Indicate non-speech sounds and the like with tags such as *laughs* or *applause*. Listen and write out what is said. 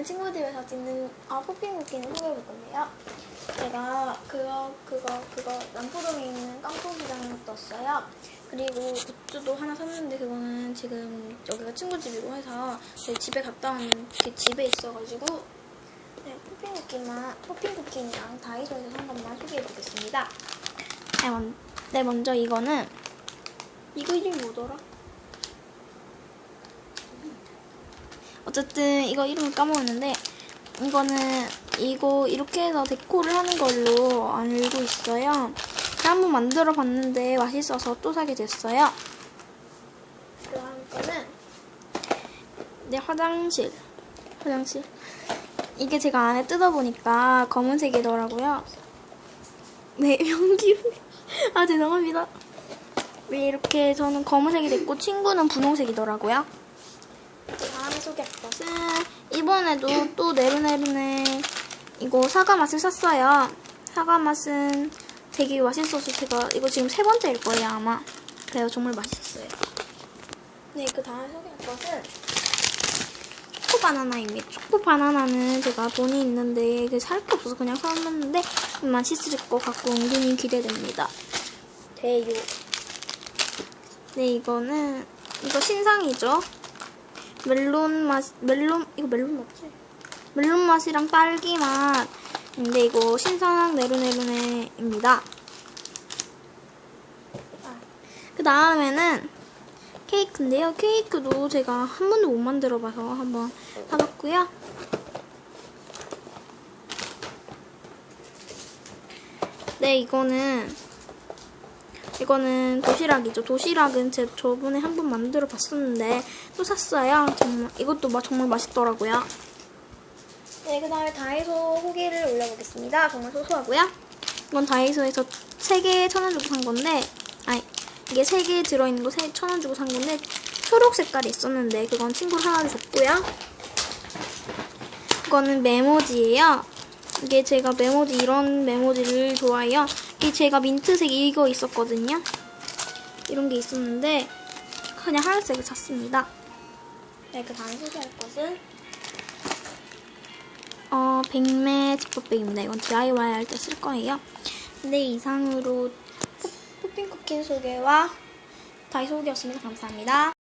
오늘은 친구 집에서 찍는 아, 포핑 쿠키를 소개해볼 건데요. 제가 그거 그거 그거 남포동에 있는 깡통시장을 떴어요. 그리고 굿즈도 하나 샀는데 그거는 지금 여기가 친구 집이고 해서 제 집에 갔다 온그 집에 있어가지고 네, 포핑 쿠키만 포핑 쿠키랑 다이소에서 산 것만 소개해보겠습니다. 네, 먼, 네 먼저 이거는 이거 이름이 뭐더라? 어쨌든 이거 이름을 까먹었는데 이거는 이거 이렇게 해서 데코를 하는 걸로 알고 있어요. 한번 만들어 봤는데 맛있어서 또 사게 됐어요. 그다음 거는 내 화장실 화장실 이게 제가 안에 뜯어보니까 검은색이더라고요. 네 *laughs* 연기 아 죄송합니다. 왜 이렇게 저는 검은색이 됐고 친구는 분홍색이더라고요. 소개할 것은 이번에도 또 네르네르네 이거 사과 맛을 샀어요. 사과 맛은 되게 맛있어서 제가 이거 지금 세 번째일 거예요 아마. 그래요 정말 맛있었어요. 네 그 다음에 소개할 것은 초코 바나나입니다. 초코 바나나는 제가 돈이 있는데 살 게 없어서 그냥 사왔는데 맛있을 것 같고 은근히 기대됩니다. 대요. 네 이거는 이거 신상이죠. 멜론 맛, 멜론, 이거 멜론 맞지? 멜론 맛이랑 딸기 맛. 근데 이거 신상 네로네로네입니다. 그 다음에는 케이크인데요. 케이크도 제가 한 번도 못 만들어 봐서 한번 사봤고요. 네, 이거는 이거는 도시락이죠. 도시락은 제 저번에 한 번 만들어 봤었는데 또 샀어요. 정말 이것도 마- 정말 맛있더라고요. 네, 그 다음에 다이소 후기를 올려보겠습니다. 정말 소소하고요. 이건 다이소에서 3개 천원 주고 산 건데, 아니 이게 3개 들어있는 거 천원 주고 산 건데 초록 색깔이 있었는데 그건 친구가 하나 줬고요. 이거는 메모지예요. 이게 제가 메모지 이런 메모지를 좋아해요. 이게 제가 민트색 이거 있었거든요. 이런 게 있었는데 그냥 하얀색을 샀습니다. 네, 그 다음 소개할 것은 어 백매 지퍼백입니다. 이건 DIY 할 때 쓸 거예요. 네, 이상으로 포- 포핑 쿠키 소개와 다이소 소개였습니다. 감사합니다.